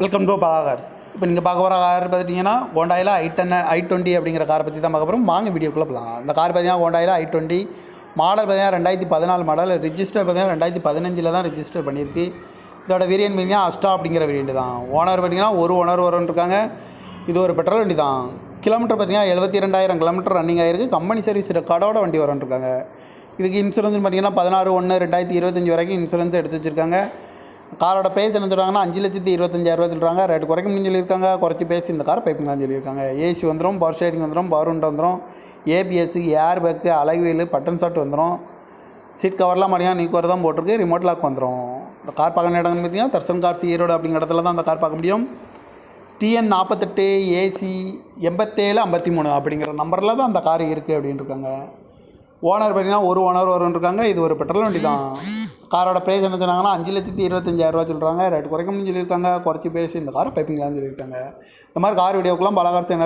Welcome to பகா இப்போ நீங்கள் பார்க்க போகிற கார் பார்த்துட்டிங்கன்னா ஹோண்டாயில் ஐ டென் ஐ டுவெண்ட்டி அப்படிங்கிற காரை பற்றி தான் பார்க்க போகிறோம் வாங்க வீடியோக்குள்ளே போகலாம் அந்த கார் பார்த்தீங்கன்னா ஹோண்டாயில் ஐ டுவெண்ட்டி மாடல் பார்த்தீங்கன்னா ரெண்டாயிரத்தி பதினாலு மாடல் ரிஜிஸ்டர் பார்த்தீங்கன்னா ரெண்டாயிரத்தி பதினஞ்சில் தான் ரிஜிஸ்டர் பண்ணியிருக்கு. இதோட வேரியன்ட் பார்த்தீங்கன்னா அஸ்டா அப்படிங்கிற வேரியண்ட் தான். ஓனர் பார்த்தீங்கன்னா ஒரு ஓனர் வரும்னு இருக்காங்க இது ஒரு பெட்ரோல் வண்டி தான். கிலோமீட்டர் பார்த்தீங்கன்னா எழுபத்தி ரெண்டாயிரம் கிலோமீட்டர் ரன்னிங் ஆயிருக்கு. கம்பெனி சர்வீஸ் ரெக்கார்டோட வண்டி வரும்னு இருக்காங்க இதுக்கு இன்சூரன்ஸ் பார்த்தீங்கன்னா பதினாறு ஒன்று ரெண்டாயிரத்தி இருபத்தஞ்சி வரைக்கும் இன்சூரன்ஸ் எடுத்து வச்சுருக்காங்க. காரோட ப்ரைஸ் என்ன சொல்கிறாங்கன்னா அஞ்சு லட்சத்தி இருபத்தஞ்சாயிரரூவா சொல்கிறாங்க ரேட் குறைக்க முடியும் சொல்லியிருக்காங்க. குறைச்சி பேசி இந்த கார் பைப்பிங்லாம் சொல்லியிருக்காங்க. ஏசி வந்துடும் பவர் ஸ்டேரிங் வந்துடும் பவர் உண்டு வந்துடும் ஏபிஎஸ்ஸு ஏர் பேக்கு அலகுவேலு பட்டன் ஷாட் வந்துடும் சீட் கவர்லாம் மணியாக நீக்குவர் தான் போட்டிருக்கு. ரிமோட் லாக் வந்துடும் இந்த கார் பார்க்க இடம்னு பார்த்தீங்கன்னா தர்சன் கார்ஸ் ஈரோடு அப்படிங்கிற இடத்துல தான் அந்த கார் பார்க்க முடியும். டிஎன் நாற்பத்தெட்டு ஏசி எண்பத்தேழு ஐம்பத்தி மூணு அப்படிங்கிற நம்பரில் தான் அந்த கார் இருக்குது அப்படின்னு இருக்காங்க. ஓனர் பார்த்தீங்கன்னா ஒரு ஓனர் வரும்னு இருக்காங்க. இது ஒரு பெட்ரோல் வண்டி தான் காரோட ப்ரைஸ் என்ன சொன்னாங்கன்னா அஞ்சு லட்சத்தி இருபத்தஞ்சாயிரரூவா சொல்கிறாங்க ரேட் குறைக்கணும்னு சொல்லியிருக்காங்க. குறைச்சி பேசி இந்த காரை பைப்பிங்களான்னு சொல்லியிருக்காங்க. இந்த மாதிரி கார் வீடியோக்கெல்லாம் பலகாரத்தை